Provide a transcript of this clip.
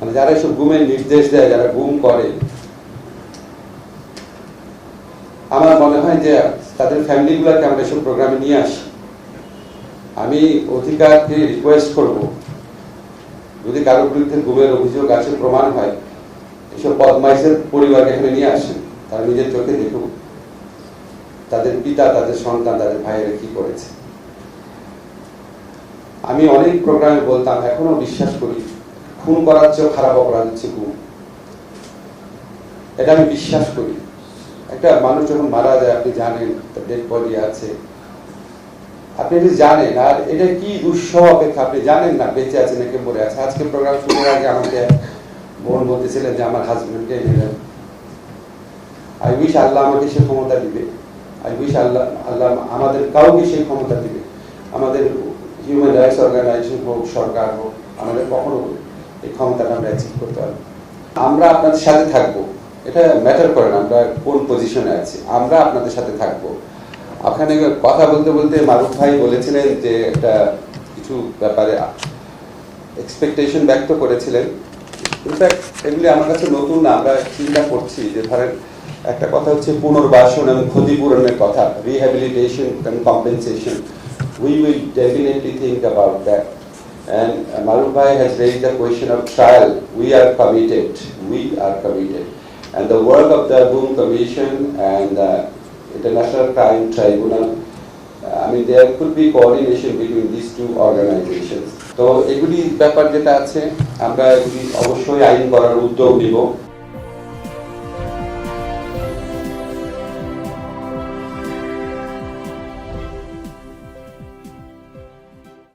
মানে যারা এসব গুমের নির্দেশ দেয়, যারা গুম করে, আমার মনে হয় যে তাদের ফ্যামিলিগুলোকে আমরা এসব প্রোগ্রামে নিয়ে আসি। আমি অধিকারকে রিকোয়েস্ট করব, যদি কারোর বিরুদ্ধে গুমের অভিযোগ আছে, প্রমাণ হয়, এসব বদমাইশের পরিবারকে এখানে নিয়ে আসেন, তারা নিজের চোখে দেখুক, তাদের পিতা, তাদের সন্তান, তাদের ভাইয়েরা কি করেছে। আমি অনেক প্রোগ্রামে বলতাম, এখনও বিশ্বাস করি খুন করার চেয়েও খারাপ অপরাধ হচ্ছে গুম এটা আমি বিশ্বাস করি। একটা মানুষ যখন মারা যায়, আপনি জানেন, তার ডেড বডি আছে। আপনি এটা জানেন, আর এটা কি দুঃসহ অপেক্ষা, আপনি জানেন না, বেঁচে আছে নাকি মরে আছে। আজকে প্রোগ্রাম শুরুর আগে আমাকে বোন বলতেছিলেন যে আমার হাজবেন্ডকে নিলেন আই উইশ আল্লাহ আমাকে সে ক্ষমতা দিবে। আই উইশ আল্লাহ আল্লাহ আমাদের কাউকে সেই ক্ষমতা দিবে। আমাদের হিউম্যান রাইটস অর্গানাইজেশন হোক, সরকার হোক, আমাদের কখনো এই ক্ষমতাটা আমরা অ্যাচিভ করতে পারব। আমরা আপনাদের সাথে থাকব। এটা ম্যাটার করে না, আমরা কোন পজিশনে আছি। আমরা আপনাদের সাথে থাকব। ওখানে কথা বলতে বলতে মারুফ ভাই বলেছিলেন যে একটা কিছু ব্যাপারে এক্সপেকটেশন ব্যক্ত করেছিলেন। ইনফ্যাক্ট এগুলি আমার কাছে নতুন, আমরা চিন্তা করছি যে ধরেন একটা কথা হচ্ছে পুনর্বাসন এবং ক্ষতিপূরণের কথা rehabilitation and compensation we will definitely think about that and uh, Maruf Bhai has raised the question of trial we are committed we are committed and the work of the Boom Commission and the International Crime Tribunal uh, I mean there could be coordination between these two organizations তো এগুলি ব্যাপার যেটা আছে আমরা এগুলি অবশ্যই আইন করার উদ্যোগ নিব